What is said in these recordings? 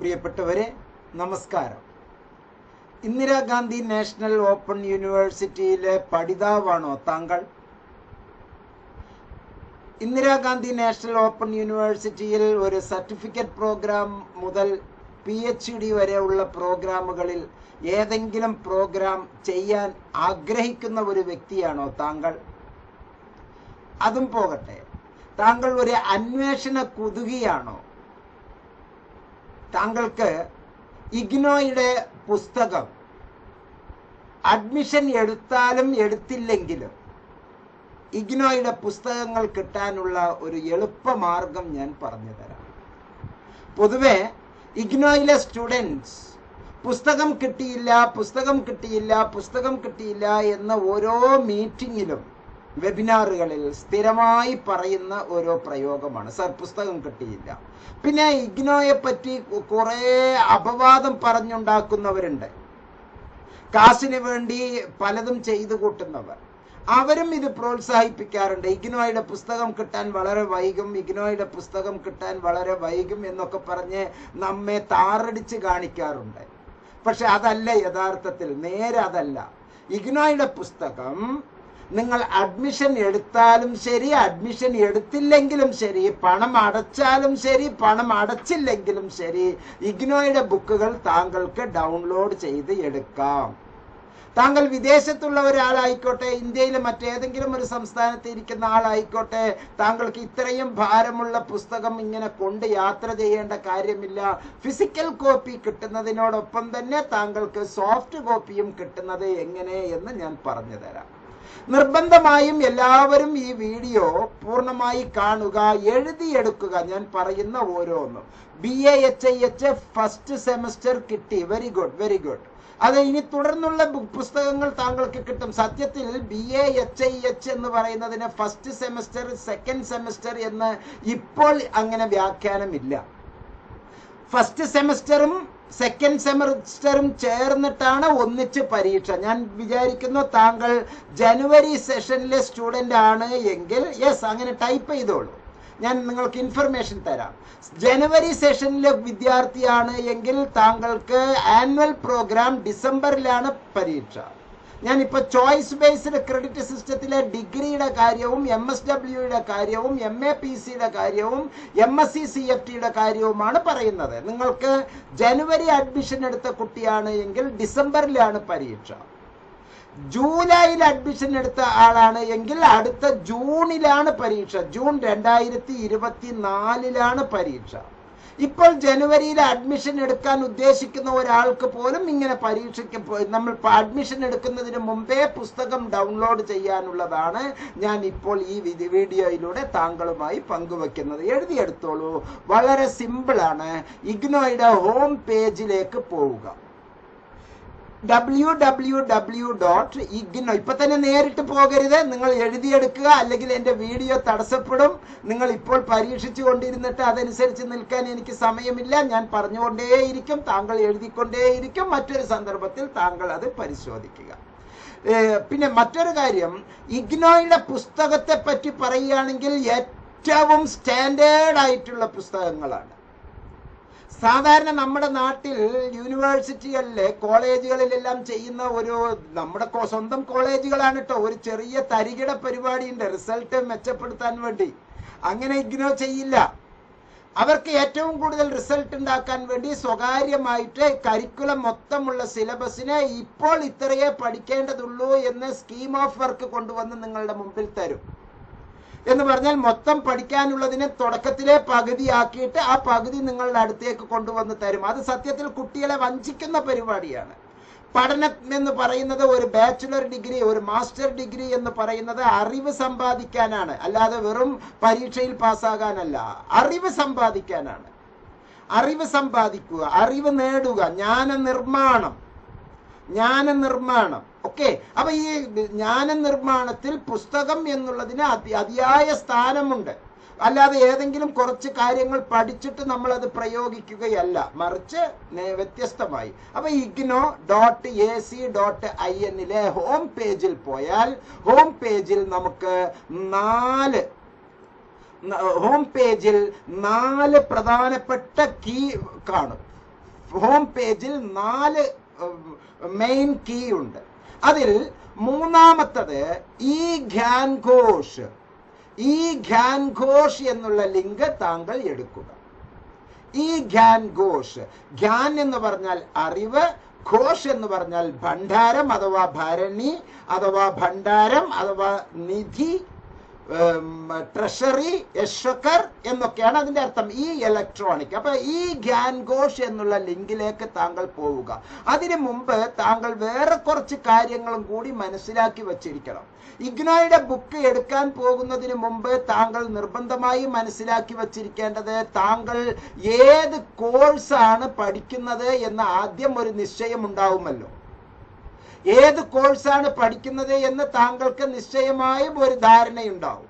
പ്രിയപ്പെട്ടവരെ നമസ്കാരം. Indira Gandhi national open യൂണിവേഴ്സിറ്റിയിലെ പഠിതാവാണോ താങ്കൾ? ഇന്ദിരാഗാന്ധി നാഷണൽ ഓപ്പൺ യൂണിവേഴ്സിറ്റിയിൽ ഒരു സർട്ടിഫിക്കറ്റ് പ്രോഗ്രാം മുതൽ പി എച്ച് ഡി വരെയുള്ള പ്രോഗ്രാമുകളിൽ ഏതെങ്കിലും പ്രോഗ്രാം ചെയ്യാൻ ആഗ്രഹിക്കുന്ന ഒരു വ്യക്തിയാണോ താങ്കൾ? അതും പോകട്ടെ. താങ്കൾ ഒരു അന്വേഷണ കുതുകിയാണോ? താങ്കൾക്ക് ഇഗ്നോയുടെ പുസ്തകം അഡ്മിഷൻ എടുത്താലും എടുത്തില്ലെങ്കിലും ഇഗ്നോയുടെ പുസ്തകങ്ങൾ കിട്ടാനുള്ള ഒരു എളുപ്പമാർഗം ഞാൻ പറഞ്ഞു തരാം. പൊതുവെ ഇഗ്നോയിലെ സ്റ്റുഡൻസ് പുസ്തകം കിട്ടിയില്ല പുസ്തകം കിട്ടിയില്ല പുസ്തകം കിട്ടിയില്ല എന്ന ഓരോ മീറ്റിങ്ങിലും വെബിനാറുകളിൽ സ്ഥിരമായി പറയുന്ന ഓരോ പ്രയോഗമാണ്. സർ പുസ്തകം കിട്ടിയില്ല. പിന്നെ ഇഗ്നോയെ പറ്റി കുറെ അപവാദം പറഞ്ഞുണ്ടാക്കുന്നവരുണ്ട്. കാശിന് വേണ്ടി പലതും ചെയ്തു കൂട്ടുന്നവർ. അവരും ഇത് പ്രോത്സാഹിപ്പിക്കാറുണ്ട്. ഇഗ്നോയുടെ പുസ്തകം കിട്ടാൻ വളരെ വൈകും ഇഗ്നോയുടെ പുസ്തകം കിട്ടാൻ വളരെ വൈകും എന്നൊക്കെ പറഞ്ഞ് നമ്മെ താറടിച്ച് കാണിക്കാറുണ്ട്. പക്ഷെ അതല്ല യഥാർത്ഥത്തിൽ നേരെ അതല്ല. ഇഗ്നോയുടെ പുസ്തകം നിങ്ങൾ അഡ്മിഷൻ എടുത്താലും ശരി അഡ്മിഷൻ എടുത്തില്ലെങ്കിലും ശരി പണം അടച്ചാലും ശരി പണം അടച്ചില്ലെങ്കിലും ശരി ഇഗ്നോയുടെ ബുക്കുകൾ താങ്കൾക്ക് ഡൗൺലോഡ് ചെയ്ത് എടുക്കാം. താങ്കൾ വിദേശത്തുള്ള ഒരാളായിക്കോട്ടെ ഇന്ത്യയിലെ മറ്റേതെങ്കിലും ഒരു സംസ്ഥാനത്ത് ഇരിക്കുന്ന ആളായിക്കോട്ടെ താങ്കൾക്ക് ഇത്രയും ഭാരമുള്ള പുസ്തകം ഇങ്ങനെ കൊണ്ട് യാത്ര ചെയ്യേണ്ട കാര്യമില്ല. ഫിസിക്കൽ കോപ്പി കിട്ടുന്നതിനോടൊപ്പം തന്നെ താങ്കൾക്ക് സോഫ്റ്റ് കോപ്പിയും കിട്ടുന്നത് എങ്ങനെ എന്ന് ഞാൻ പറഞ്ഞു തരാം. നിർബന്ധമായും എല്ലാവരും ഈ വീഡിയോ പൂർണമായി കാണുക എഴുതിയെടുക്കുക. ഞാൻ പറയുന്ന ഓരോന്നും. B A H I H first semester കിട്ടി. വെരി ഗുഡ് വെരി ഗുഡ് അത് ഇനി തുടർന്നുള്ള പുസ്തകങ്ങൾ താങ്കൾക്ക് കിട്ടും. സത്യത്തിൽ B A H I H എന്ന് പറയുന്നതിന് ഫസ്റ്റ് സെമസ്റ്റർ സെക്കൻഡ് സെമസ്റ്റർ എന്ന് ഇപ്പോൾ അങ്ങനെ വ്യാഖ്യാനമില്ല. ഫസ്റ്റ് സെമസ്റ്ററും സെക്കൻഡ് സെമസ്റ്ററും ചേർന്നിട്ടാണ് ഒന്നിച്ച് പരീക്ഷ. ഞാൻ വിചാരിക്കുന്നു താങ്കൾ ജനുവരി സെഷനിലെ സ്റ്റുഡന്റ് ആണ് എങ്കിൽ യെസ് അങ്ങനെ ടൈപ്പ് ചെയ്തോളൂ. ഞാൻ നിങ്ങൾക്ക് ഇൻഫർമേഷൻ തരാം. ജനുവരി സെഷനിലെ വിദ്യാർത്ഥിയാണ് എങ്കിൽ താങ്കൾക്ക് ആനുവൽ പ്രോഗ്രാം ഡിസംബറിലാണ് പരീക്ഷ. ഞാനിപ്പോൾ ചോയ്സ് ബേസ്ഡ് ക്രെഡിറ്റ് സിസ്റ്റത്തിലെ ഡിഗ്രിയുടെ കാര്യവും എം എസ് ഡബ്ല്യുയുടെ കാര്യവും എം എ പി സിയുടെ കാര്യവും M S C C F ടിയുടെ കാര്യവുമാണ് പറയുന്നത്. നിങ്ങൾക്ക് ജനുവരി അഡ്മിഷൻ എടുത്ത കുട്ടിയാണ് എങ്കിൽ ഡിസംബറിലാണ് പരീക്ഷ. ജൂലൈയിൽ അഡ്മിഷൻ എടുത്ത ആളാണ് എങ്കിൽ അടുത്ത ജൂണിലാണ് പരീക്ഷ. ജൂൺ രണ്ടായിരത്തി ഇരുപത്തി നാലിലാണ് പരീക്ഷ. ഇപ്പോൾ ജനുവരിയിൽ അഡ്മിഷൻ എടുക്കാൻ ഉദ്ദേശിക്കുന്ന ഒരാൾക്ക് പോലും ഇങ്ങനെ പരീക്ഷയ്ക്ക് നമ്മൾ അഡ്മിഷൻ എടുക്കുന്നതിന് മുമ്പേ പുസ്തകം ഡൗൺലോഡ് ചെയ്യാനുള്ളതാണ് ഞാൻ ഇപ്പോൾ ഈ വീഡിയോയിലൂടെ താങ്കളുമായി പങ്കുവെക്കുന്നത്. എഴുതിയെടുത്തോളൂ. വളരെ സിമ്പിളാണ് ഇഗ്നോയുടെ ഹോം പേജിലേക്ക് പോവുക. W W W dot IGNOU ഇപ്പൊ തന്നെ നേരിട്ട് പോകരുത്. നിങ്ങൾ എഴുതിയെടുക്കുക. അല്ലെങ്കിൽ എന്റെ വീഡിയോ തടസ്സപ്പെടും. നിങ്ങൾ ഇപ്പോൾ പരീക്ഷിച്ചു കൊണ്ടിരുന്നിട്ട് അതനുസരിച്ച് നിൽക്കാൻ എനിക്ക് സമയമില്ല. ഞാൻ പറഞ്ഞുകൊണ്ടേയിരിക്കും. താങ്കൾ എഴുതിക്കൊണ്ടേയിരിക്കും. മറ്റൊരു സന്ദർഭത്തിൽ താങ്കൾ അത് പരിശോധിക്കുക. പിന്നെ മറ്റൊരു കാര്യം. ഇഗ്നോയുടെ പുസ്തകത്തെ പറ്റി പറയുകയാണെങ്കിൽ ഏറ്റവും സ്റ്റാൻഡേർഡ് ആയിട്ടുള്ള പുസ്തകങ്ങളാണ്. സാധാരണ നമ്മുടെ നാട്ടിൽ യൂണിവേഴ്സിറ്റികളിലെ കോളേജുകളിലെല്ലാം ചെയ്യുന്ന ഒരു നമ്മുടെ സ്വന്തം കോളേജുകളാണ് കേട്ടോ ഒരു ചെറിയ തരികിട പരിപാടിയുണ്ട് റിസൾട്ട് മെച്ചപ്പെടുത്താൻ വേണ്ടി. അങ്ങനെ ഇഗ്നോർ ചെയ്യില്ല. അവർക്ക് ഏറ്റവും കൂടുതൽ റിസൾട്ട് ഉണ്ടാക്കാൻ വേണ്ടി സ്വകാര്യമായിട്ട് കരിക്കുലം മൊത്തമുള്ള സിലബസിനെ ഇപ്പോൾ ഇത്രയേ പഠിക്കേണ്ടതുള്ളൂ എന്ന് സ്കീം ഓഫ് വർക്ക് കൊണ്ടുവന്ന് നിങ്ങളുടെ മുമ്പിൽ തരും. എന്ന് പറഞ്ഞാൽ മൊത്തം പഠിക്കാനുള്ളതിനെ തുടക്കത്തിലെ പകുതിയാക്കിയിട്ട് ആ പകുതി നിങ്ങളുടെ അടുത്തേക്ക് കൊണ്ടുവന്ന് തരും. അത് സത്യത്തിൽ കുട്ടികളെ വഞ്ചിക്കുന്ന പരിപാടിയാണ്. പഠനം എന്ന് പറയുന്നത് ഒരു ബാച്ചുലർ ഡിഗ്രി ഒരു മാസ്റ്റർ ഡിഗ്രി എന്ന് പറയുന്നത് അറിവ് സമ്പാദിക്കാനാണ്. അല്ലാതെ വെറും പരീക്ഷയിൽ പാസ്സാകാനല്ല. അറിവ് സമ്പാദിക്കാനാണ്. അറിവ് സമ്പാദിക്കുക അറിവ് നേടുക ജ്ഞാന നിർമ്മാണം. ജ്ഞാന നിർമ്മാണം ഓക്കെ? അപ്പൊ ഈ ജ്ഞാന നിർമ്മാണത്തിൽ പുസ്തകം എന്നുള്ളതിന് അതിയായ സ്ഥാനമുണ്ട്. അല്ലാതെ ഏതെങ്കിലും കുറച്ച് കാര്യങ്ങൾ പഠിച്ചിട്ട് നമ്മൾ അത് പ്രയോഗിക്കുകയല്ല. മറിച്ച് വ്യത്യസ്തമായി. അപ്പൊ IGNOU dot A C dot I എന്നിലെ ഹോം പേജിൽ പോയാൽ ഹോം പേജിൽ നമുക്ക് നാല് ഹോം പേജിൽ നാല് പ്രധാനപ്പെട്ട കീ കാണും. ഹോം പേജിൽ നാല് മെയിൻ കീ ഉണ്ട്. അതിൽ മൂന്നാമത്തത് ഈ ഘോഷ് ഈ ഘോഷ് എന്നുള്ള ലിങ്ക് താങ്കൾ എടുക്കുക. ഈ ഖ്യാൻ ഘോഷ് ഖ്യാൻ എന്ന് പറഞ്ഞാൽ അറിവ് ഘോഷ് എന്ന് പറഞ്ഞാൽ ഭണ്ഡാരം അഥവാ ഭരണി അഥവാ ഭണ്ഡാരം അഥവാ നിധി ട്രഷറി യശ്വക്കർ എന്നൊക്കെയാണ് അതിന്റെ അർത്ഥം. ഈ ഇലക്ട്രോണിക് അപ്പൊ ഈ ഗ്യാൻ ഘോഷ് എന്നുള്ള ലിങ്കിലേക്ക് താങ്കൾ പോവുക. അതിനു മുമ്പ് താങ്കൾ വേറെ കുറച്ച് കാര്യങ്ങളും കൂടി മനസ്സിലാക്കി വച്ചിരിക്കണം. ഇഗ്നോയുടെ ബുക്ക് എടുക്കാൻ പോകുന്നതിന് മുമ്പ് താങ്കൾ നിർബന്ധമായി മനസ്സിലാക്കി വച്ചിരിക്കേണ്ടത് താങ്കൾ ഏത് കോഴ്സാണ് പഠിക്കുന്നത് എന്ന് ആദ്യം ഒരു നിശ്ചയം ഉണ്ടാവുമല്ലോ ഏത് കോഴ്സാണ് പഠിക്കുന്നത് എന്ന് താങ്കൾക്ക് നിശ്ചയമായും ഒരു ധാരണയുണ്ടാവും.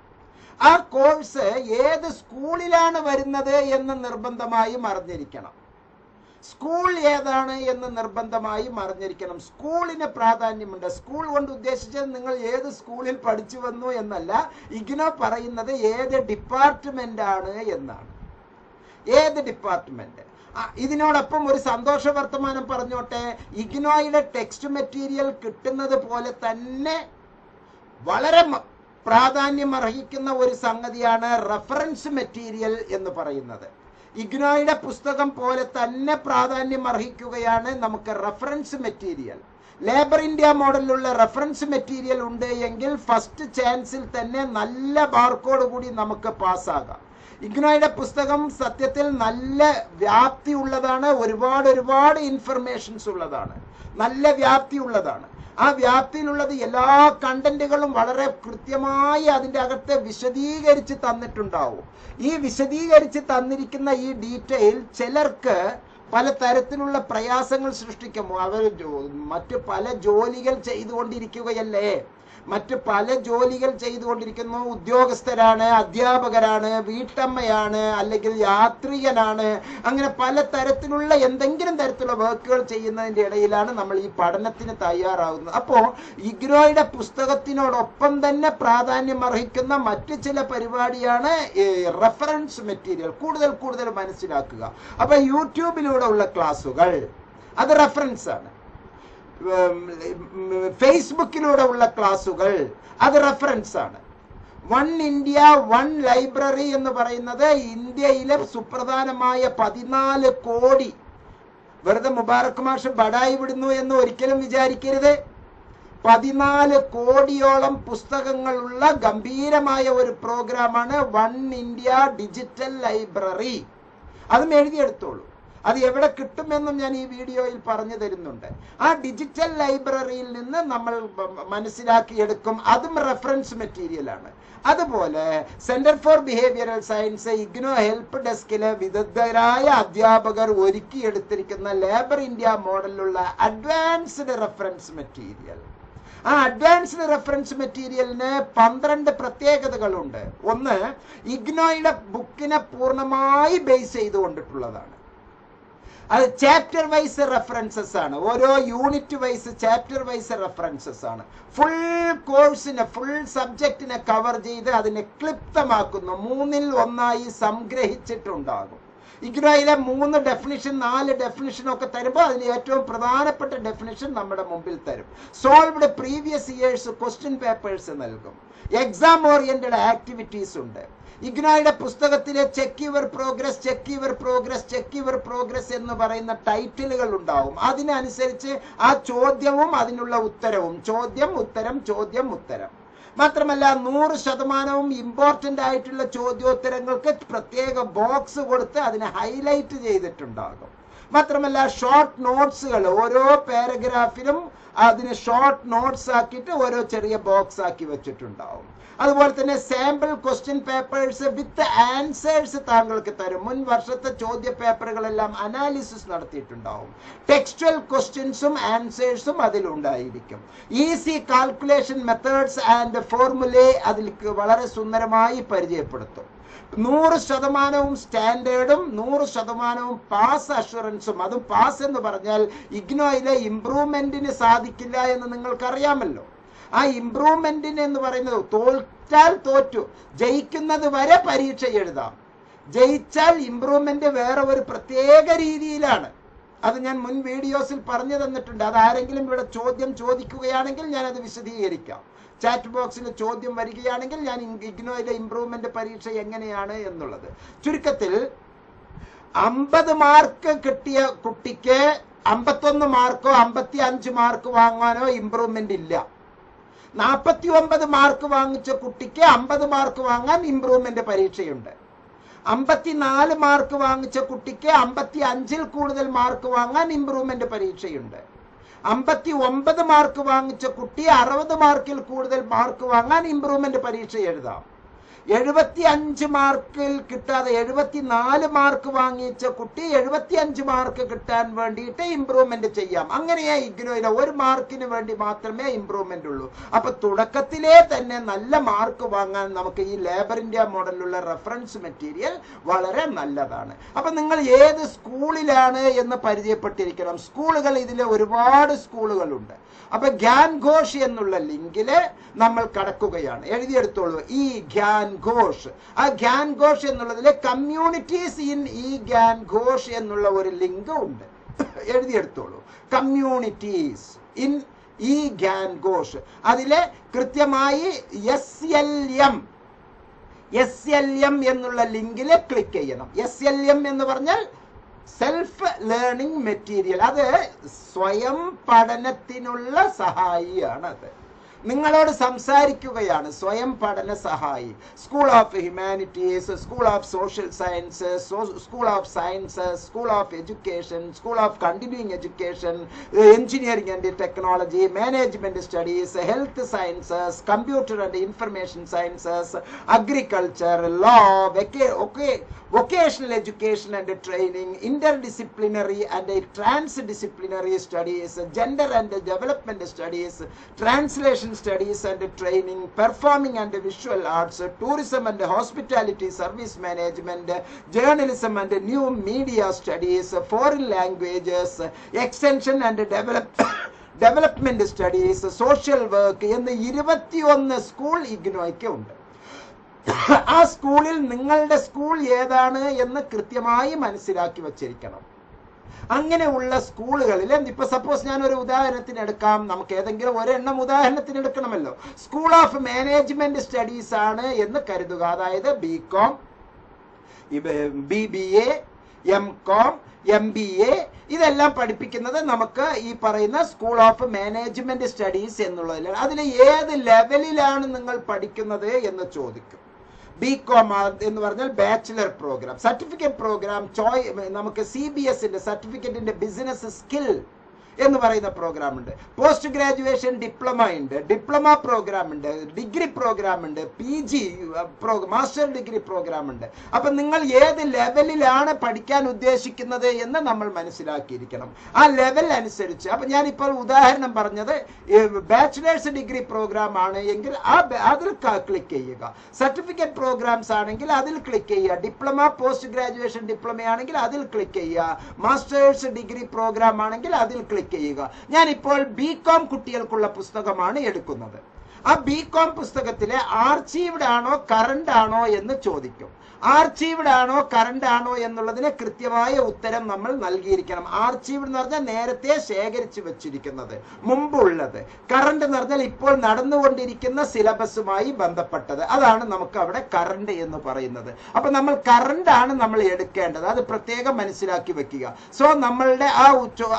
ആ കോഴ്സ് ഏത് സ്കൂളിലാണ് വരുന്നത് എന്ന് നിർബന്ധമായും അറിഞ്ഞിരിക്കണം. സ്കൂൾ ഏതാണ് എന്ന് നിർബന്ധമായും അറിഞ്ഞിരിക്കണം. സ്കൂളിന് പ്രാധാന്യമുണ്ട്. സ്കൂൾ കൊണ്ട് ഉദ്ദേശിച്ചത് നിങ്ങൾ ഏത് സ്കൂളിൽ പഠിച്ചു വന്നു എന്നല്ല ഇഗ്നോ പറയുന്നത് ഏത് ഡിപ്പാർട്ട്മെന്റ് ആണ് എന്നാണ്. ഏത് ഡിപ്പാർട്ട്മെന്റ്? ആ, ഇതിനോടൊപ്പം ഒരു സന്തോഷ വർത്തമാനം പറഞ്ഞോട്ടെ. ഇഗ്നോയിലെ ടെക്സ്റ്റ് മെറ്റീരിയൽ കിട്ടുന്നത് പോലെ തന്നെ വളരെ പ്രാധാന്യം അർഹിക്കുന്ന ഒരു സംഗതിയാണ് റഫറൻസ് മെറ്റീരിയൽ എന്ന് പറയുന്നത്. ഇഗ്നോയുടെ പുസ്തകം പോലെ തന്നെ പ്രാധാന്യം അർഹിക്കുകയാണ് നമുക്ക് റഫറൻസ് മെറ്റീരിയൽ ലേബർ ഇന്ത്യ മോഡലിലുള്ള റഫറൻസ് മെറ്റീരിയൽ ഉണ്ട് എങ്കിൽ ഫസ്റ്റ് ചാൻസിൽ തന്നെ നല്ല ബാർക്കോഡ് കൂടി നമുക്ക് പാസ്സാകാം ഇഗ്നോയുടെ പുസ്തകം സത്യത്തിൽ നല്ല വ്യാപ്തി ഉള്ളതാണ് ഒരുപാട് ഒരുപാട് ഇൻഫർമേഷൻസ് ഉള്ളതാണ്. നല്ല വ്യാപ്തി ഉള്ളതാണ്. ആ വ്യാപ്തിയിലുള്ളത് എല്ലാ കണ്ടന്റുകളും വളരെ കൃത്യമായി അതിന്റെ അകത്ത് വിശദീകരിച്ച് തന്നിട്ടുണ്ടാവും. ഈ വിശദീകരിച്ച് തന്നിരിക്കുന്ന ഈ ഡീറ്റെയിൽ ചിലർക്ക് പല തരത്തിലുള്ള പ്രയാസങ്ങൾ സൃഷ്ടിക്കും. അവർ മറ്റ് പല ജോലികൾ ചെയ്തുകൊണ്ടിരിക്കുകയല്ലേ? മറ്റ് പല ജോലികൾ ചെയ്തുകൊണ്ടിരിക്കുന്നു ഉദ്യോഗസ്ഥരാണ് അധ്യാപകരാണ് വീട്ടമ്മയാണ് അല്ലെങ്കിൽ യാത്രികനാണ്. അങ്ങനെ പല തരത്തിലുള്ള എന്തെങ്കിലും തരത്തിലുള്ള വർക്കുകൾ ചെയ്യുന്നതിന്റെ ഇടയിലാണ് നമ്മൾ ഈ പഠനത്തിന് തയ്യാറാകുന്നത് അപ്പോൾ ഇഗ്രോയുടെ പുസ്തകത്തിനോടൊപ്പം തന്നെ പ്രാധാന്യം അർഹിക്കുന്ന മറ്റ് ചില പരിപാടിയാണ് റെഫറൻസ് മെറ്റീരിയൽ കൂടുതൽ കൂടുതൽ മനസ്സിലാക്കുക. അപ്പൊ യൂട്യൂബിലൂടെ ഉള്ള ക്ലാസ്സുകൾ അത് റെഫറൻസ് ആണ്. ഫേസ്ബുക്കിലൂടെ ഉള്ള ക്ലാസ്സുകൾ അത് റെഫറൻസ് ആണ്. വൺ ഇന്ത്യ വൺ ലൈബ്രറി എന്ന് പറയുന്നത് ഇന്ത്യയിലെ സുപ്രധാനമായ പതിനാല് കോടി. വെറുതെ മുബാറക് മാഷ് ബടായി വിടുന്നു എന്ന് ഒരിക്കലും വിചാരിക്കരുത്. പതിനാല് കോടിയോളം പുസ്തകങ്ങളുള്ള ഗംഭീരമായ ഒരു പ്രോഗ്രാമാണ് വൺ ഇന്ത്യ ഡിജിറ്റൽ ലൈബ്രറി. അതും എഴുതിയെടുത്തോളൂ. അത് എവിടെ കിട്ടുമെന്നും ഞാൻ ഈ വീഡിയോയിൽ പറഞ്ഞു തരുന്നുണ്ട്. ആ ഡിജിറ്റൽ ലൈബ്രറിയിൽ നിന്ന് നമ്മൾ മനസ്സിലാക്കിയെടുക്കും. അതും റെഫറൻസ് മെറ്റീരിയലാണ് അതുപോലെ centre for behavioural science IGNOU help ഡെസ്കിലെ വിദഗ്ധരായ അധ്യാപകർ ഒരുക്കിയെടുത്തിരിക്കുന്ന ലേബർ ഇന്ത്യ മോഡലിലുള്ള അഡ്വാൻസ്ഡ് റെഫറൻസ് മെറ്റീരിയൽ ആ അഡ്വാൻസ്ഡ് റെഫറൻസ് മെറ്റീരിയലിന് പന്ത്രണ്ട് പ്രത്യേകതകളുണ്ട്. ഒന്ന് ഇഗ്നോയുടെ ബുക്കിനെ പൂർണമായി ബേസ് ചെയ്തുകൊണ്ടിട്ടുള്ളതാണ്. അത് ചാപ്റ്റർ വൈസ് റെഫറൻസസ് ആണ്. ഓരോ unit wise chapter wise references ആണ്. ഫുൾ കോഴ്സിനെ ഫുൾ സബ്ജക്റ്റിനെ കവർ ചെയ്ത് അതിനെ ക്ലിപ്തമാക്കുന്നു. മൂന്നിൽ ഒന്നായി സംഗ്രഹിച്ചിട്ടുണ്ടാകും. ഇഗ്നോയിലെ മൂന്ന് ഡെഫിനിഷൻ നാല് ഡെഫിനിഷൻ ഒക്കെ തരുമ്പോൾ അതിൽ ഏറ്റവും പ്രധാനപ്പെട്ട ഡെഫിനിഷൻ നമ്മുടെ മുമ്പിൽ തരും. Solved previous years question papers നൽകും. എക്സാം ഓറിയന്റഡ് ആക്ടിവിറ്റീസ് ഉണ്ട്. ഇഗ്നോയുടെ പുസ്തകത്തിലെ check your progress check your progress check your progress എന്ന് പറയുന്ന ടൈറ്റിലുകൾ ഉണ്ടാവും. അതിനനുസരിച്ച് ആ ചോദ്യവും അതിനുള്ള ഉത്തരവും. ചോദ്യം ഉത്തരം ചോദ്യം ഉത്തരം. മാത്രമല്ല നൂറ് ശതമാനവും ഇമ്പോർട്ടന്റ് ആയിട്ടുള്ള ചോദ്യോത്തരങ്ങൾക്ക് പ്രത്യേക ബോക്സ് കൊടുത്ത് അതിനെ ഹൈലൈറ്റ് ചെയ്തിട്ടുണ്ടാകും. മാത്രമല്ല ഷോർട്ട് നോട്ട്സുകൾ ഓരോ പാരഗ്രാഫിലും അതിന് ഷോർട്ട് നോട്ട്സ് ആക്കിയിട്ട് ഓരോ ചെറിയ ബോക്സ് ആക്കി വെച്ചിട്ടുണ്ടാവും. അതുപോലെ തന്നെ sample question papers with answers താങ്കൾക്ക് തരും. മുൻ വർഷത്തെ ചോദ്യ പേപ്പറുകളെല്ലാം അനാലിസിസ് നടത്തിയിട്ടുണ്ടാവും. ടെക്സ്റ്റൽ ക്വസ്റ്റ്യൻസും ആൻസേഴ്സും അതിലുണ്ടായിരിക്കും. Easy calculation methods and formulae അതിൽ വളരെ സുന്ദരമായി പരിചയപ്പെടുത്തും. നൂറ് ശതമാനവും സ്റ്റാൻഡേർഡും നൂറ് ശതമാനവും പാസ് അഷുറൻസും അതും പാസ് എന്ന് പറഞ്ഞാൽ ഇഗ്നോയിലെ ഇംപ്രൂവ്മെന്റിന് സാധിക്കില്ല എന്ന് നിങ്ങൾക്കറിയാമല്ലോ. ആ ഇമ്പ്രൂവ്മെന്റിന് എന്ന് പറയുന്നത് തോറ്റാൽ തോറ്റു ജയിക്കുന്നത് വരെ പരീക്ഷ എഴുതാം. ജയിച്ചാൽ ഇമ്പ്രൂവ്മെന്റ് വേറെ ഒരു പ്രത്യേക രീതിയിലാണ്. അത് ഞാൻ മുൻ വീഡിയോസിൽ പറഞ്ഞു തന്നിട്ടുണ്ട്. അത് ആരെങ്കിലും ഇവിടെ ചോദ്യം ചോദിക്കുകയാണെങ്കിൽ ഞാൻ അത് വിശദീകരിക്കാം ചാറ്റ് ബോക്സിൽ ചോദ്യം വരികയാണെങ്കിൽ ഞാൻ ഇഗ്നോയിലെ ഇമ്പ്രൂവ്മെന്റ് പരീക്ഷ എങ്ങനെയാണ് എന്നുള്ളത്. ചുരുക്കത്തിൽ അമ്പത് മാർക്ക് കിട്ടിയ കുട്ടിക്ക് അമ്പത്തൊന്ന് മാർക്കോ അമ്പത്തി അഞ്ച് മാർക്ക് വാങ്ങാനോ ഇമ്പ്രൂവ്മെന്റ് ഇല്ല. നാൽപ്പത്തി ഒമ്പത് മാർക്ക് വാങ്ങിച്ച കുട്ടിക്ക് അമ്പത് മാർക്ക് വാങ്ങാൻ ഇംപ്രൂവ്മെന്റ് പരീക്ഷയുണ്ട്. അമ്പത്തിനാല് മാർക്ക് വാങ്ങിച്ച കുട്ടിക്ക് അമ്പത്തി അഞ്ചിൽ കൂടുതൽ മാർക്ക് വാങ്ങാൻ ഇംപ്രൂവ്മെന്റ് പരീക്ഷയുണ്ട്. അമ്പത്തി ഒമ്പത് മാർക്ക് വാങ്ങിച്ച കുട്ടി അറുപത് മാർക്കിൽ കൂടുതൽ മാർക്ക് വാങ്ങാൻ ഇംപ്രൂവ്മെന്റ് പരീക്ഷ എഴുതാം. എഴുപത്തി അഞ്ച് മാർക്കിൽ കിട്ടാതെ എഴുപത്തി നാല് മാർക്ക് വാങ്ങിച്ച കുട്ടി എഴുപത്തി അഞ്ച് മാർക്ക് കിട്ടാൻ വേണ്ടിയിട്ട് ഇമ്പ്രൂവ്മെന്റ് ചെയ്യാം. അങ്ങനെയാ ഇഗ്നോയിലെ ഒരു മാർക്കിന് വേണ്ടി മാത്രമേ ഇമ്പ്രൂവ്മെന്റ് ഉള്ളൂ. അപ്പൊ തുടക്കത്തിലേ തന്നെ നല്ല മാർക്ക് വാങ്ങാൻ നമുക്ക് ഈ ലേബർ ഇന്ത്യ മോഡലിലുള്ള റെഫറൻസ് മെറ്റീരിയൽ വളരെ നല്ലതാണ്. അപ്പൊ നിങ്ങൾ ഏത് സ്കൂളിലാണ് എന്ന് പരിചയപ്പെട്ടിരിക്കണം. സ്കൂളുകൾ ഇതിലെ ഒരുപാട് സ്കൂളുകളുണ്ട് അപ്പൊ ഗ്യാൻ ഘോഷ് എന്നുള്ള ലിങ്കിൽ നമ്മൾ കടക്കുകയാണ്. എഴുതിയെടുത്തോളൂ. ഈ ഗ്യാൻ ഘോഷ്. ആ ഗ്യാൻ ഘോഷ് എന്നുള്ളതിലെ കമ്മ്യൂണിറ്റീസ് ഇൻ ഈ ഗ്യാൻ ഘോഷ് എന്നുള്ള ഒരു ലിങ്ക് ഉണ്ട്. എഴുതിയെടുത്തോളൂ. കമ്മ്യൂണിറ്റീസ് ഇൻ ഈ ഗ്യാൻ ഘോഷ്. അതിലെ കൃത്യമായി S L M S L M എന്നുള്ള ലിങ്കിൽ ക്ലിക്ക് ചെയ്യണം. എസ് എൽ എം എന്ന് പറഞ്ഞാൽ സെൽഫ് ലേണിംഗ് മെറ്റീരിയൽ അത് സ്വയം പഠനത്തിനുള്ള സഹായിയാണ് അത്. നിങ്ങളോട് സംസാരിക്കുകയാണ്. സ്വയം പഠന സഹായി. School of humanities school of social science school of science school of education school of continuing education engineering and technology management studies health sciences computer and information sciences agriculture law ഒക്കെ training interdisciplinary and transdisciplinary studies gender and development studies studies, translation studies and training, performing and visual arts, tourism and hospitality service management, journalism and new media studies, foreign languages, extension and develop development studies social work എന്ന് ഇരുപത്തിയൊന്ന് school ഇഗ്നോയ്ക്ക് ഉണ്ട് ആ സ്കൂളിൽ നിങ്ങളുടെ school ഏതാണ് എന്ന് കൃത്യമായി മനസ്സിലാക്കി വച്ചിരിക്കണം അങ്ങനെയുള്ള സ്കൂളുകളിൽ ഇപ്പൊ സപ്പോസ് ഞാൻ ഒരു ഉദാഹരണത്തിന് എടുക്കാം. നമുക്ക് ഏതെങ്കിലും ഒരെണ്ണം ഉദാഹരണത്തിന് എടുക്കണമല്ലോ. സ്കൂൾ ഓഫ് മാനേജ്മെന്റ് സ്റ്റഡീസ് ആണ് എന്ന് കരുതുക. അതായത് B com B B A M com M B A ഇതെല്ലാം പഠിപ്പിക്കുന്നത് നമുക്ക് ഈ പറയുന്ന സ്കൂൾ ഓഫ് മാനേജ്മെന്റ് സ്റ്റഡീസ് എന്നുള്ളതിലാണ്. അതിൽ ഏത് ലെവലിലാണ് നിങ്ങൾ പഠിക്കുന്നത് എന്ന് ചോദിക്കും. ബി കോം എന്ന് പറഞ്ഞാൽ ബാച്ചിലർ പ്രോഗ്രാം സർട്ടിഫിക്കറ്റ് പ്രോഗ്രാം ചോയ് നമുക്ക് സി ബി എസിന്റെ സർട്ടിഫിക്കറ്റിന്റെ ബിസിനസ് സ്കിൽ എന്ന് പറയുന്ന പ്രോഗ്രാം ഉണ്ട്. പോസ്റ്റ് ഗ്രാജുവേഷൻ ഡിപ്ലോമ ഉണ്ട്. ഡിപ്ലോമ പ്രോഗ്രാം ഉണ്ട്. ഡിഗ്രി പ്രോഗ്രാം ഉണ്ട്. P G master degree programme ഉണ്ട്. അപ്പൊ നിങ്ങൾ ഏത് ലെവലിലാണ് പഠിക്കാൻ ഉദ്ദേശിക്കുന്നത് എന്ന് നമ്മൾ മനസ്സിലാക്കിയിരിക്കണം. ആ ലെവൽ അനുസരിച്ച്. അപ്പൊ ഞാൻ ഇപ്പോൾ ഉദാഹരണം പറഞ്ഞത് ബാച്ചിലേഴ്സ് ഡിഗ്രി പ്രോഗ്രാം ആണ് എങ്കിൽ ആ അതിൽ ക്ലിക്ക് ചെയ്യുക. സർട്ടിഫിക്കറ്റ് പ്രോഗ്രാംസ് ആണെങ്കിൽ അതിൽ ക്ലിക്ക് ചെയ്യുക. ഡിപ്ലോമ പോസ്റ്റ് ഗ്രാജുവേഷൻ ഡിപ്ലോമ ആണെങ്കിൽ അതിൽ ക്ലിക്ക് ചെയ്യുക. മാസ്റ്റേഴ്സ് ഡിഗ്രി പ്രോഗ്രാം ആണെങ്കിൽ അതിൽ ക്ലിക്ക് ചെയ്യുക. ഞാനിപ്പോൾ ബി കോം കുട്ടികൾക്കുള്ള പുസ്തകമാണ് എടുക്കുന്നത്. ആ ബി കോം പുസ്തകത്തിലെ ആർച്ചീവ്ഡ് ആണോ കറണ്ട് ആണോ എന്ന് ചോദിക്കും. ആർച്ചീവ്ഡ് ആണോ കറണ്ട് ആണോ എന്നുള്ളതിന് കൃത്യമായ ഉത്തരം നമ്മൾ നൽകിയിരിക്കണം. ആർച്ചീവ്ഡ് എന്ന് പറഞ്ഞാൽ നേരത്തെ ശേഖരിച്ചു വെച്ചിരിക്കുന്നത് മുമ്പുള്ളത്. കറണ്ട് എന്ന് പറഞ്ഞാൽ ഇപ്പോൾ നടന്നുകൊണ്ടിരിക്കുന്ന സിലബസുമായി ബന്ധപ്പെട്ടത്. അതാണ് നമുക്ക് അവിടെ കറണ്ട് എന്ന് പറയുന്നത്. അപ്പൊ നമ്മൾ കറണ്ട് ആണ് നമ്മൾ എടുക്കേണ്ടത്. അത് പ്രത്യേകം മനസ്സിലാക്കി വെക്കുക. സോ നമ്മളുടെ ആ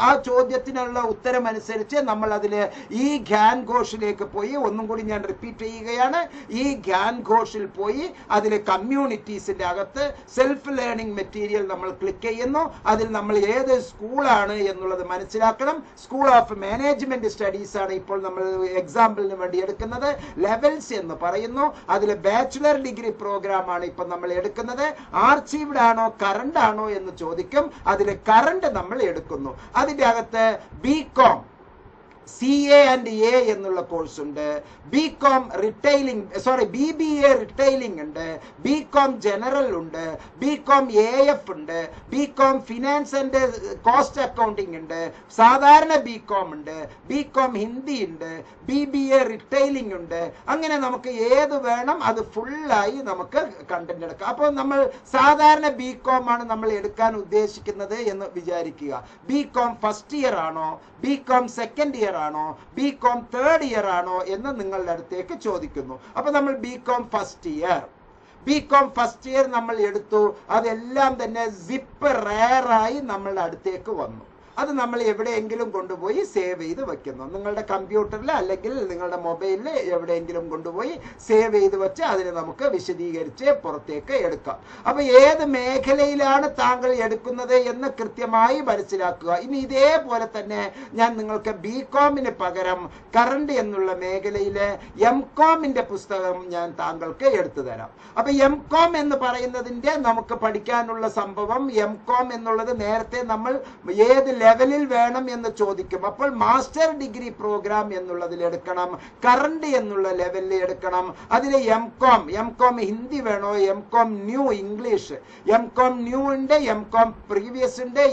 ആ ചോദ്യത്തിനുള്ള ഉത്തരം അനുസരിച്ച് നമ്മൾ അതിൽ ഈ ഖ്യാൻ ഘോഷിലേക്ക് പോയി ഒന്നും കൂടി ഞാൻ റിപ്പീറ്റ് ചെയ്യുകയാണ്. ഈ ഖ്യാൻ ഘോഷിൽ പോയി അതിലെ കമ്മ്യൂണിറ്റീസ് കോഴ്സിന്റെ അകത്ത് സെൽഫ് ലേണിംഗ് മെറ്റീരിയൽ നമ്മൾ ക്ലിക്ക് ചെയ്യുന്നു. അതിൽ നമ്മൾ ഏത് സ്കൂളാണ് എന്നുള്ളത് മനസ്സിലാക്കണം. സ്കൂൾ ഓഫ് മാനേജ്മെന്റ് സ്റ്റഡീസ് ആണ് ഇപ്പോൾ നമ്മൾ എക്സാമ്പിളിന് വേണ്ടി എടുക്കുന്നത്. ലെവൽസ് എന്ന് പറയുന്നു. അതിൽ ബാച്ചുലർ ഡിഗ്രി പ്രോഗ്രാം ആണ് ഇപ്പം നമ്മൾ എടുക്കുന്നത്. ആർച്ചീവ്ഡ് ആണോ കറണ്ട് ആണോ എന്ന് ചോദിക്കും. അതിൽ കറണ്ട് നമ്മൾ എടുക്കുന്നു. അതിന്റെ അകത്ത് B com C A and A എന്നുള്ള കോഴ്സ് ഉണ്ട്. B com retailing sorry B B A retailing ഉണ്ട്. ബി കോം ജനറൽ ഉണ്ട്. ബി കോം എ എഫ് ഉണ്ട്. B com finance and cost accounting ഉണ്ട്. സാധാരണ ബി കോം ഉണ്ട്. ബി കോം ഹിന്ദി ഉണ്ട്. B B A retailing ഉണ്ട്. അങ്ങനെ നമുക്ക് ഏത് വേണം അത് ഫുള്ളായി നമുക്ക് കണ്ടന്റ് എടുക്കാം. അപ്പോൾ നമ്മൾ സാധാരണ ബി കോം ആണ് നമ്മൾ എടുക്കാൻ ഉദ്ദേശിക്കുന്നത് എന്ന് വിചാരിക്കുക. ബി കോം ഫസ്റ്റ് ഇയർ ആണോ? ബി കോം സെക്കൻഡ് ഇയർ ആണോ? ബി കോം തേർഡ് ഇയർ ആണോ എന്ന് നിങ്ങളുടെ അടുത്തേക്ക് ചോദിക്കുന്നു. അപ്പൊ നമ്മൾ B com first year B com first year നമ്മൾ എടുത്തു. അതെല്ലാം തന്നെ സിപ്പ് റയറായി നമ്മളുടെ അടുത്തേക്ക് വന്നു. അത് നമ്മൾ എവിടെയെങ്കിലും കൊണ്ടുപോയി സേവ് ചെയ്ത് വെക്കുന്നു. നിങ്ങളുടെ കമ്പ്യൂട്ടറിൽ അല്ലെങ്കിൽ നിങ്ങളുടെ മൊബൈലിൽ എവിടെയെങ്കിലും കൊണ്ടുപോയി സേവ് ചെയ്ത് വെച്ച് അതിനെ നമുക്ക് വിശദീകരിച്ച് പുറത്തേക്ക് എടുക്കാം. അപ്പൊ ഏത് മേഖലയിലാണ് താങ്കൾ എടുക്കുന്നത് എന്ന് കൃത്യമായി മനസ്സിലാക്കുക. ഇനി ഇതേപോലെ തന്നെ ഞാൻ നിങ്ങൾക്ക് ബി കോമിന് പകരം കറണ്ട് എന്നുള്ള മേഖലയിലെ എം കോമിന്റെ പുസ്തകം ഞാൻ താങ്കൾക്ക് എടുത്തു തരാം. അപ്പൊ എം കോം എന്ന് പറയുന്നതിന്റെ നമുക്ക് പഠിക്കാനുള്ള സംഭവം എം കോം എന്നുള്ളത് നേരത്തെ നമ്മൾ ഏത് ലെവലിൽ വേണം എന്ന് ചോദിക്കും. അപ്പോൾ മാസ്റ്റർ ഡിഗ്രി പ്രോഗ്രാം എന്നുള്ളതിൽ എടുക്കണം. കറണ്ട് എന്നുള്ള ലെവലിൽ എടുക്കണം. അതിൽ M com M com Hindi വേണോ? M com new English. M com new ഉണ്ട് എം കോം പ്രീവിയസ് ഉണ്ട്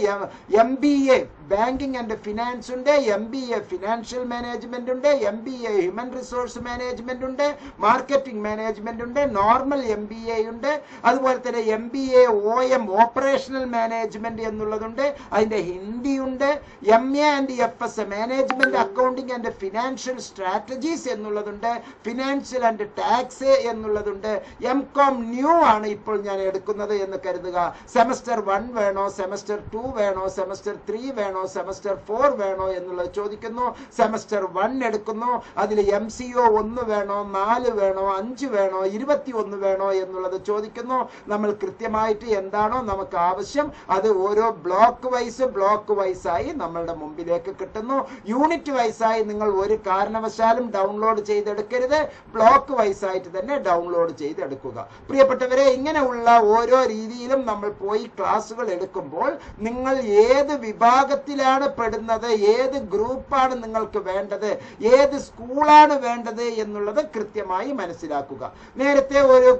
M B A banking and finance ഉണ്ട് M B A financial management ഉണ്ട് M B A human resource management ഉണ്ട് marketing management ഉണ്ട് normal M B A ഉണ്ട് അതുപോലെ തന്നെ M B A O M operational management എന്നുള്ളതുണ്ട് അതിന്റെ ഹിന്ദി ഉണ്ട് M A and F S management accounting and financial strategies എന്നുള്ളതുണ്ട് financial and tax എന്നുള്ളതുണ്ട് M com new ആണ് ഇപ്പോൾ ഞാൻ എടുക്കുന്നത് എന്ന് കരുതുക. സെമസ്റ്റർ വൺ വേണോ സെമസ്റ്റർ ടു വേണോ സെമസ്റ്റർ ത്രീ വേണോ സെമസ്റ്റർ ഫോർ വേണോ എന്നുള്ളത് ചോദിക്കുന്നു. സെമസ്റ്റർ വൺ എടുക്കുന്നു. അതിൽ എം സി ഒ ഒന്ന് വേണോ? നാല് വേണോ? അഞ്ച് വേണോ? ഇരുപത്തി ഒന്ന് വേണോ എന്നുള്ളത് ചോദിക്കുന്നു. നമ്മൾ കൃത്യമായിട്ട് എന്താണോ നമുക്ക് ആവശ്യം അത് ഓരോ ബ്ലോക്ക് വൈസ് ബ്ലോക്ക് വൈസ് ആയി നമ്മളുടെ മുമ്പിലേക്ക് കിട്ടുന്നു. യൂണിറ്റ് വൈസ് ആയി നിങ്ങൾ ഒരു കാരണവശാലും ഡൗൺലോഡ് ചെയ്തെടുക്കരുത്. ബ്ലോക്ക് വൈസ് ആയിട്ട് തന്നെ ഡൗൺലോഡ് ചെയ്തെടുക്കുക. പ്രിയപ്പെട്ടവരെ ഇങ്ങനെയുള്ള ഓരോ രീതിയിലും നമ്മൾ പോയി ക്ലാസ്സുകൾ എടുക്കുമ്പോൾ നിങ്ങൾ ഏത് വിഭാഗത്തിലാണ് പെടുന്നത്. ഏത് ഗ്രൂപ്പാണ് നിങ്ങൾക്ക് വേണ്ടത്? ഏത് സ്കൂളാണ് വേണ്ടത് എന്നുള്ളത് കൃത്യമായി മനസ്സിലാക്കുക. നേരത്തെ ഒരു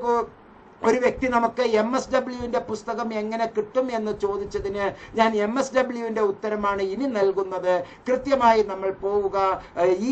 ഒരു വ്യക്തി നമുക്ക് എം എസ് ഡബ്ല്യുവിന്റെ പുസ്തകം എങ്ങനെ കിട്ടും എന്ന് ചോദിച്ചതിന് ഞാൻ എം എസ് ഡബ്ല്യുവിന്റെ ഉത്തരമാണ് ഇനി നൽകുന്നത്. കൃത്യമായി നമ്മൾ പോവുക.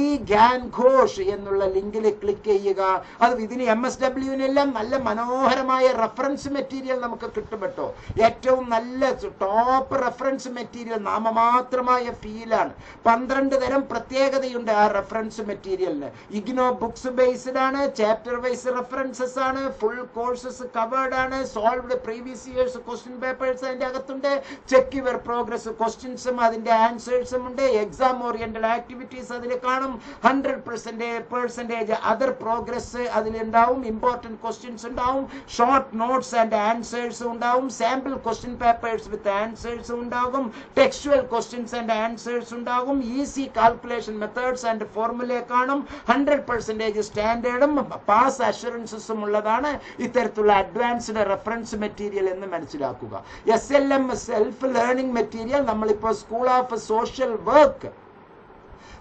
ഈ ഗ്യാൻ ഘോഷ് എന്നുള്ള ലിങ്കിൽ ക്ലിക്ക് ചെയ്യുക. അത് ഇതിന് എം എസ് ഡബ്ല്യുവിനെല്ലാം നല്ല മനോഹരമായ റെഫറൻസ് മെറ്റീരിയൽ നമുക്ക് കിട്ടും കേട്ടോ. ഏറ്റവും നല്ല ടോപ്പ് റെഫറൻസ് മെറ്റീരിയൽ നാമമാത്രമായ ഫീലാണ് പന്ത്രണ്ട് തരം പ്രത്യേകതയുണ്ട് ആ റെഫറൻസ് മെറ്റീരിയലിന് ഇഗ്നോ ബുക്സ് ബേസ്ഡ് ആണ് ചാപ്റ്റർ വൈസ് റെഫറൻസസ് ആണ് ഫുൾ കോഴ്സസ് കവേർഡ് ആണ്. Solved previous years question papers അതിന്റെ അകത്തുണ്ട്. ചെക്ക് യുവർ പ്രോഗ്രസ് ക്വസ്റ്റ്യൻസും അതിന്റെ ആൻസേഴ്സും ഉണ്ട്. എക്സാം ഓറിയന്റഡ് ആക്ടിവിറ്റീസ് അതിൽ കാണും. Hundred percentage percentage other progress അതിലുണ്ടാവും important questions ഉണ്ടാവും. ഷോർട്ട് നോട്ട്സ് ആൻഡ് ആൻസേഴ്സ് ഉണ്ടാവും. Sample question papers with answers ഉണ്ടാകും. ടെക്സ്റ്റുവൽ ക്വസ്റ്റ്യൻസ് ആൻഡ് ആൻസേഴ്സ് ഉണ്ടാകും. Easy calculation methods and formula കാണും. ഹൺഡ്രഡ് പെർസെന്റേജ് സ്റ്റാൻഡേർഡും പാസ് അഷുറൻസസും ഉള്ളതാണ്. ഇത്തരത്തിലുള്ള അഡ്വാൻസ്ഡ് റെഫറൻസ് മെറ്റീരിയൽ എന്ന് മനസ്സിലാക്കുക. S L M self learning material നമ്മളിപ്പോൾ school of social work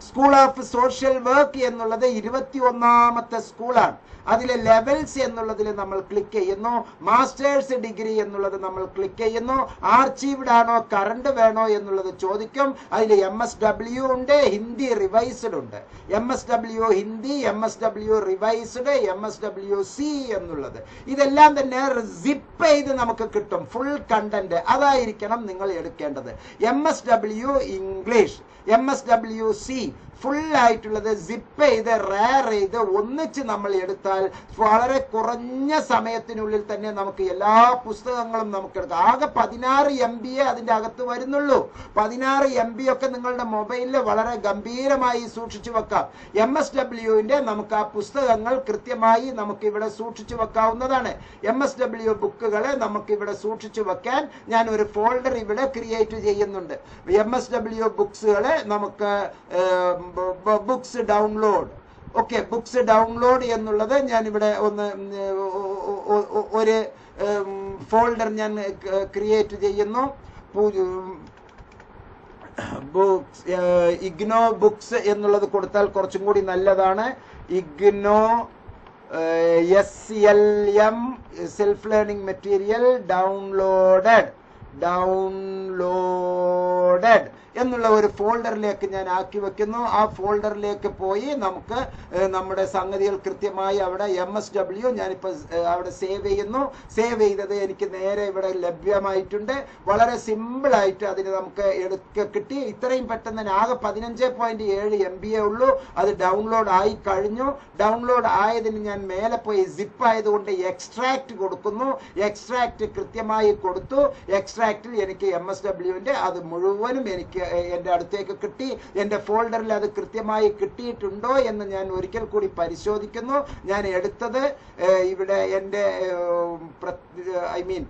school of social work എന്നുള്ളത് ഇരുപത്തി ഒന്നാമത്തെ സ്കൂളാണ് അതിലെ ലെവൽസ് എന്നുള്ളതിൽ നമ്മൾ ക്ലിക്ക് ചെയ്യുന്നു. മാസ്റ്റേഴ്സ് ഡിഗ്രി എന്നുള്ളത് നമ്മൾ ക്ലിക്ക് ചെയ്യുന്നു. ആർച്ചീവ്ഡ് ആണോ കറണ്ട് വേണോ എന്നുള്ളത് ചോദിക്കും. അതിൽ എം എസ് ഡബ്ല്യു ഉണ്ട് ഹിന്ദി റിവൈസ്ഡ് ഉണ്ട്. M S W Hindi M S W revised M S W C എന്നുള്ളത്. ഇതെല്ലാം തന്നെ സിപ്പ് ചെയ്ത് നമുക്ക് കിട്ടും ഫുൾ കണ്ടന്റ് അതായിരിക്കണം നിങ്ങൾ എടുക്കേണ്ടത്. M S W English M S W C full ആയിട്ടുള്ളത് സിപ്പ് ചെയ്ത് റയർ ചെയ്ത് ഒന്നിച്ച് നമ്മൾ എടുത്താൽ വളരെ കുറഞ്ഞ സമയത്തിനുള്ളിൽ തന്നെ നമുക്ക് എല്ലാ പുസ്തകങ്ങളും നമുക്ക് എടുക്കാം. ആകെ പതിനാറ് എം ബി എ അതിന്റെ അകത്ത് വരുന്നുള്ളൂ. പതിനാറ് എം ബി ഒക്കെ നിങ്ങളുടെ മൊബൈലിൽ വളരെ ഗംഭീരമായി സൂക്ഷിച്ചു വെക്കാം. എം എസ് ഡബ്ല്യുവിന്റെ നമുക്ക് ആ പുസ്തകങ്ങൾ കൃത്യമായി നമുക്ക് ഇവിടെ സൂക്ഷിച്ചു വെക്കാവുന്നതാണ്. എം എസ് ഡബ്ല്യു ബുക്കുകളെ നമുക്ക് ഇവിടെ സൂക്ഷിച്ചു വെക്കാൻ ഞാൻ ഒരു ഫോൾഡർ ഇവിടെ ക്രിയേറ്റ് ചെയ്യുന്നുണ്ട്. എം എസ് ഡബ്ല്യു ബുക്സുകളെ നമുക്ക് books download okay books download എന്നുള്ളത് ഞാൻ ഇവിടെ ഒന്ന് ഒരു ഫോൾഡർ ഞാൻ ക്രിയേറ്റ് ചെയ്യുന്നു. ബുക്സ് ഇഗ്നോ ബുക്സ് എന്നുള്ളത് കൊടുത്താൽ കുറച്ചും കൂടി നല്ലതാണ്. IGNOU S L M self learning material downloaded downloaded എന്നുള്ള ഒരു ഫോൾഡറിലേക്ക് ഞാൻ ആക്കി വെക്കുന്നു. ആ ഫോൾഡറിലേക്ക് പോയി നമുക്ക് നമ്മുടെ സംഗതികൾ കൃത്യമായി അവിടെ എം എസ് ഡബ്ല്യു ഞാനിപ്പോൾ അവിടെ സേവ് ചെയ്യുന്നു. സേവ് ചെയ്തത് എനിക്ക് നേരെ ഇവിടെ ലഭ്യമായിട്ടുണ്ട്. വളരെ സിമ്പിൾ ആയിട്ട് അതിന് നമുക്ക് എടുക്ക കിട്ടി. ഇത്രയും പെട്ടെന്ന് തന്നെ ആകെ പതിനഞ്ച് പോയിന്റ് ഏഴ് എം ബി എ ഉള്ളൂ. അത് ഡൗൺലോഡ് ആയി കഴിഞ്ഞു. ഡൗൺലോഡ് ആയതിന് ഞാൻ മേലെ പോയി സിപ്പ് ആയതുകൊണ്ട് എക്സ്ട്രാക്ട് കൊടുക്കുന്നു. എക്സ്ട്രാക്ട് കൃത്യമായി കൊടുത്തു. എക്സ്ട്രാക്റ്റിൽ എനിക്ക് എം എസ് ഡബ്ല്യുവിന്റെ അത് മുഴുവനും എനിക്ക് എന്റെ അടുത്തേക്ക് കിട്ടി. എന്റെ ഫോൾഡറിൽ അത് കൃത്യമായി കിട്ടിയിട്ടുണ്ടോ എന്ന് ഞാൻ ഒരിക്കൽ കൂടി പരിശോധിക്കുന്നു. ഞാൻ എടുത്തത് ഇവിടെ എന്റെ I mean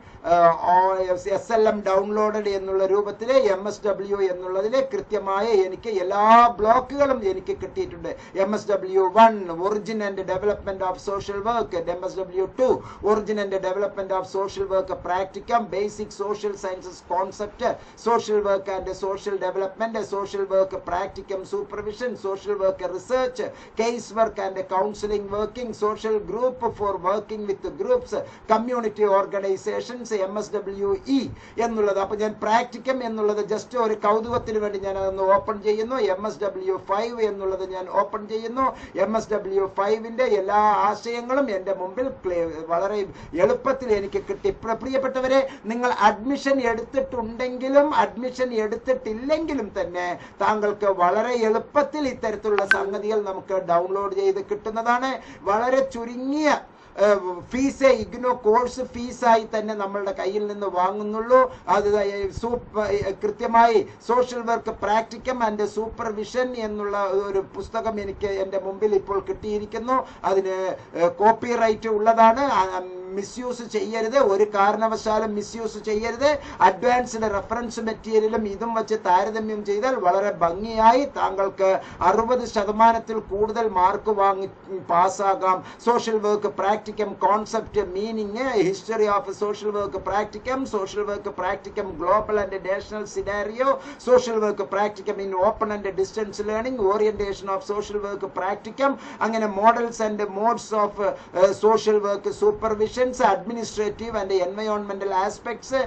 S L M downloaded എന്നുള്ള രൂപത്തിൽ എം എസ് ഡബ്ല്യു എന്നുള്ളതിൽ കൃത്യമായ എനിക്ക് എല്ലാ ബ്ലോക്കുകളും എനിക്ക് കിട്ടിയിട്ടുണ്ട്. M S W one origin and development of social work M S W two origin and development of social work practicum basic social sciences concept social work and social development social work practicum supervision social work research case work and counselling working social group for working with groups community organisations M S W E എന്നുള്ളത്. അപ്പൊ ഞാൻ practicum എന്നുള്ളത് just ഒരു കൗതുകത്തിന് വേണ്ടി ഞാൻ അതൊന്ന് open ചെയ്യുന്നു. M S W five എന്നുള്ളത് ഞാൻ ഓപ്പൺ ചെയ്യുന്നു. എം എസ് ഡബ്ല്യു ഫൈവിന്റെ എല്ലാ ആശയങ്ങളും എന്റെ മുമ്പിൽ വളരെ എളുപ്പത്തിൽ എനിക്ക് കിട്ടി. പ്രിയപ്പെട്ടവരെ നിങ്ങൾ അഡ്മിഷൻ എടുത്തിട്ടുണ്ടെങ്കിലും അഡ്മിഷൻ എടുത്തിട്ടില്ലെങ്കിലും തന്നെ താങ്കൾക്ക് വളരെ എളുപ്പത്തിൽ ഇത്തരത്തിലുള്ള സംഗതികൾ നമുക്ക് ഡൗൺലോഡ് ചെയ്ത് കിട്ടുന്നതാണ്. വളരെ ചുരുങ്ങിയ ഫീസ് ഇഗ്നോ കോഴ്സ് ഫീസായി തന്നെ നമ്മളുടെ കയ്യിൽ നിന്ന് വാങ്ങുന്നുള്ളൂ. അത് കൃത്യമായി social work practicum and supervision എന്നുള്ള ഒരു പുസ്തകം എനിക്ക് എന്റെ മുമ്പിൽ ഇപ്പോൾ കിട്ടിയിരിക്കുന്നു. അതിന് കോപ്പി റൈറ്റ് ഉള്ളതാണ്. മിസ്യൂസ് ചെയ്യരുത്. ഒരു കാരണവശാലും മിസ്യൂസ് ചെയ്യരുത്. അഡ്വാൻസ്ഡ് റെഫറൻസ് മെറ്റീരിയലും ഇതും വെച്ച് താരതമ്യം ചെയ്താൽ വളരെ ഭംഗിയായി താങ്കൾക്ക് അറുപത് ശതമാനത്തിൽ കൂടുതൽ മാർക്ക് വാങ്ങി പാസ്സാകാം. Social work practicum concept meaning history of social work practicum social work practicum global and national scenario social work practicum in open and distance learning orientation of social work practicum അങ്ങനെ models and modes of social work സൂപ്പർവിഷൻസ് administrative and എൻവയോൺമെന്റൽ aspects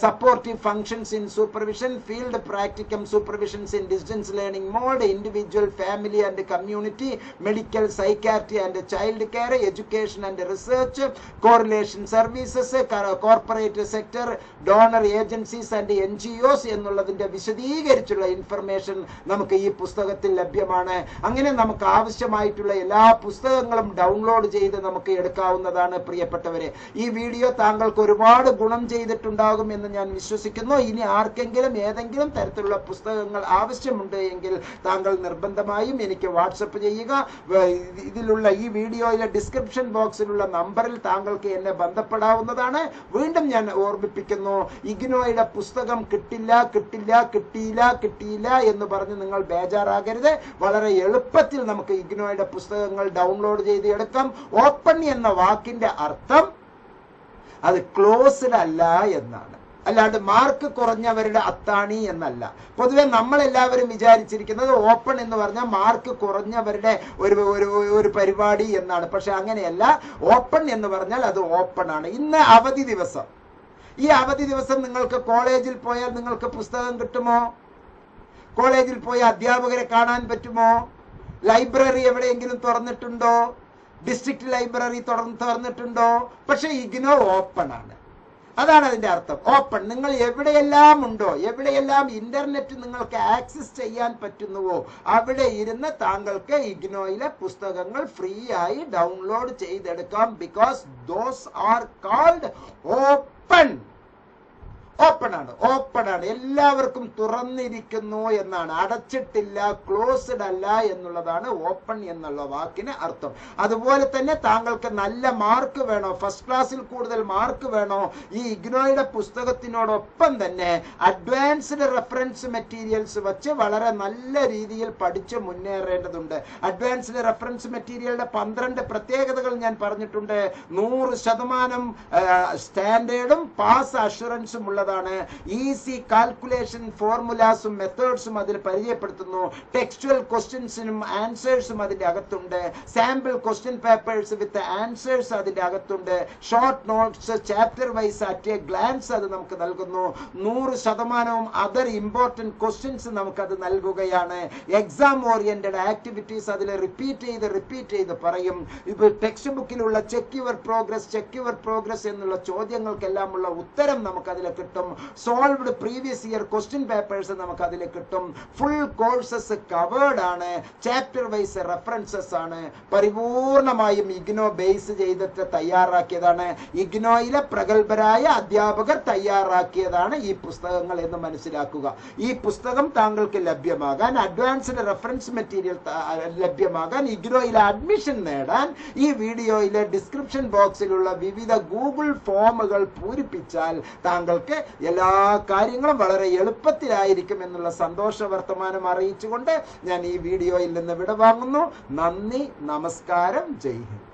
supportive functions in supervision field practicum സൂപ്പർവിഷൻസ് in distance learning mode individual family and community medical സൈക്കാറ്റി and child care education and research correlation services corporate sector donor agencies and N G Os എന്നുള്ളതിന്റെ വിശദീകരിച്ചുള്ള information നമുക്ക് ഈ പുസ്തകത്തിൽ ലഭ്യമാണ്. അങ്ങനെ നമുക്ക് ആവശ്യമായിട്ടുള്ള എല്ലാ പുസ്തകങ്ങളും ഡൗൺലോഡ് ചെയ്ത് നമുക്ക് എടുക്കാവുന്നതാണ് പ്രിയപ്പെട്ടവരെ ഈ വീഡിയോ താങ്കൾക്ക് ഒരുപാട് ഗുണം ചെയ്തിട്ടുണ്ടാകും എന്ന് ഞാൻ വിശ്വസിക്കുന്നു. ഇനി ആർക്കെങ്കിലും ഏതെങ്കിലും തരത്തിലുള്ള പുസ്തകങ്ങൾ ആവശ്യമുണ്ട് എങ്കിൽ താങ്കൾ നിർബന്ധമായും എനിക്ക് വാട്സപ്പ് ചെയ്യുക. ഇതിലുള്ള ഈ വീഡിയോയിലെ ഡിസ്ക്രിപ്ഷൻ ബോക്സിലുള്ള നമ്പറിൽ താങ്കൾക്ക് എന്നെ ബന്ധപ്പെടാവുന്നതാണ്. വീണ്ടും ഞാൻ ഓർമ്മിപ്പിക്കുന്നു ഇഗ്നോയുടെ പുസ്തകം കിട്ടില്ല കിട്ടില്ല കിട്ടിയില്ല കിട്ടിയില്ല എന്ന് പറഞ്ഞ് നിങ്ങൾ ബേജാറാകരുത്. വളരെ എളുപ്പത്തിൽ നമുക്ക് ഇഗ്നോയുടെ പുസ്തകങ്ങൾ ഡൗൺലോഡ് ചെയ്ത് എടുക്കാം ഓപ്പൺ എന്ന വാക്കിന്റെ അർത്ഥം അത് ക്ലോസ്ഡ് അല്ല എന്നാണ്. അല്ലാണ്ട് മാർക്ക് കുറഞ്ഞവരുടെ അത്താണി എന്നല്ല. പൊതുവെ നമ്മളെല്ലാവരും വിചാരിച്ചിരിക്കുന്നത് ഓപ്പൺ എന്ന് പറഞ്ഞാൽ മാർക്ക് കുറഞ്ഞവരുടെ ഒരു ഒരു പരിപാടി എന്നാണ്. പക്ഷെ അങ്ങനെയല്ല. ഓപ്പൺ എന്ന് പറഞ്ഞാൽ അത് ഓപ്പൺ ആണ്. ഇന്ന് അവധി ദിവസം. ഈ അവധി ദിവസം നിങ്ങൾക്ക് കോളേജിൽ പോയാൽ നിങ്ങൾക്ക് പുസ്തകം കിട്ടുമോ? കോളേജിൽ പോയി അധ്യാപകരെ കാണാൻ പറ്റുമോ? ലൈബ്രറി എവിടെയെങ്കിലും തുറന്നിട്ടുണ്ടോ? ഡിസ്ട്രിക്ട് ലൈബ്രറി തുറന്ന് തുറന്നിട്ടുണ്ടോ പക്ഷെ ഇഗ്നോ ഓപ്പൺ ആണ്. അതാണ് അതിന്റെ അർത്ഥം. ഓപ്പൺ നിങ്ങൾ എവിടെയെല്ലാം ഉണ്ടോ എവിടെയെല്ലാം ഇന്റർനെറ്റ് നിങ്ങൾക്ക് ആക്സസ് ചെയ്യാൻ പറ്റുന്നുവോ അവിടെ ഇരുന്ന് താങ്കൾക്ക് ഇഗ്നോയിലെ പുസ്തകങ്ങൾ ഫ്രീ ആയി ഡൗൺലോഡ് ചെയ്തെടുക്കാം because those are called open open ആണ് ഓപ്പൺ ആണ് എല്ലാവർക്കും തുറന്നിരിക്കുന്നു എന്നാണ്. അടച്ചിട്ടില്ല ക്ലോസ്ഡ് അല്ല എന്നുള്ളതാണ് ഓപ്പൺ എന്നുള്ള വാക്കിന് അർത്ഥം. അതുപോലെ തന്നെ താങ്കൾക്ക് നല്ല മാർക്ക് വേണോ? ഫസ്റ്റ് ക്ലാസ്സിൽ കൂടുതൽ മാർക്ക് വേണോ? ഈ ഇഗ്നോയുടെ പുസ്തകത്തിനോടൊപ്പം തന്നെ അഡ്വാൻസ്ഡ് റെഫറൻസ് മെറ്റീരിയൽസ് വെച്ച് വളരെ നല്ല രീതിയിൽ പഠിച്ച് മുന്നേറേണ്ടതുണ്ട്. അഡ്വാൻസ്ഡ് റെഫറൻസ് മെറ്റീരിയലിന്റെ പന്ത്രണ്ട് പ്രത്യേകതകൾ ഞാൻ പറഞ്ഞിട്ടുണ്ട്. നൂറ് ശതമാനം സ്റ്റാൻഡേർഡും പാസ് അഷുറൻസും ഉള്ളതാണ്. പ്രധാനപ്പെട്ടതാണ് ഈസി കാൽക്കുലേഷൻ ഫോർമുലാസും മെത്തേഡ്സും അതിൽ പരിചയപ്പെടുത്തുന്നു. ടെക്സ്റ്റുവൽ ക്വസ്റ്റ്യൻസിനും ആൻസേഴ്സും അതിന്റെ അകത്തുണ്ട്. Sample question papers with answers അതിന്റെ അകത്തുണ്ട്. Short notes chapter wise at a glance അത് നമുക്ക് നൽകുന്നു. നൂറ് ശതമാനവും അതർ ഇമ്പോർട്ടന്റ് ക്വസ്റ്റ്യൻസ് നമുക്കത് നൽകുകയാണ്. എക്സാം ഓറിയന്റഡ് ആക്ടിവിറ്റീസ് അതിൽ റിപ്പീറ്റ് ചെയ്ത് റിപ്പീറ്റ് ചെയ്ത് പറയും. ഇപ്പോൾ text ബുക്കിലുള്ള check your progress check your progress എന്നുള്ള ചോദ്യങ്ങൾക്കെല്ലാം ഉള്ള ഉത്തരം നമുക്ക് അതിൽ കിട്ടും. Solved previous year question papers നമുക്ക് അതിൽ കിട്ടും. ഫുൾ കോഴ്സസ് കവേർഡ് ആണ്. ചാപ്റ്റർ വൈസ് റെഫറൻസസ് ആണ്. പരിപൂർണമായും ഇഗ്നോ ബേസ് ചെയ്തിട്ട് തയ്യാറാക്കിയതാണ്. ഇഗ്നോയിലെ പ്രഗത്ഭരായ അധ്യാപകർ തയ്യാറാക്കിയതാണ് ഈ പുസ്തകങ്ങൾ എന്ന് മനസ്സിലാക്കുക. ഈ പുസ്തകം താങ്കൾക്ക് ലഭ്യമാകാൻ അഡ്വാൻസ്ഡ് റെഫറൻസ് മെറ്റീരിയൽ ലഭ്യമാകാൻ ഇഗ്നോയിലെ അഡ്മിഷൻ നേടാൻ ഈ വീഡിയോയിലെ ഡിസ്ക്രിപ്ഷൻ ബോക്സിലുള്ള വിവിധ ഗൂഗിൾ ഫോമുകൾ പൂരിപ്പിച്ചാൽ താങ്കൾക്ക് എല്ലാ കാര്യങ്ങളും വളരെ എളുപ്പത്തിലായിരിക്കും എന്നുള്ള സന്തോഷ വർത്തമാനം അറിയിച്ചുകൊണ്ട് ഞാൻ ഈ വീഡിയോയിൽ നിന്ന് വിടവാങ്ങുന്നു. നന്ദി നമസ്കാരം ജയ് ഹിന്ദ്.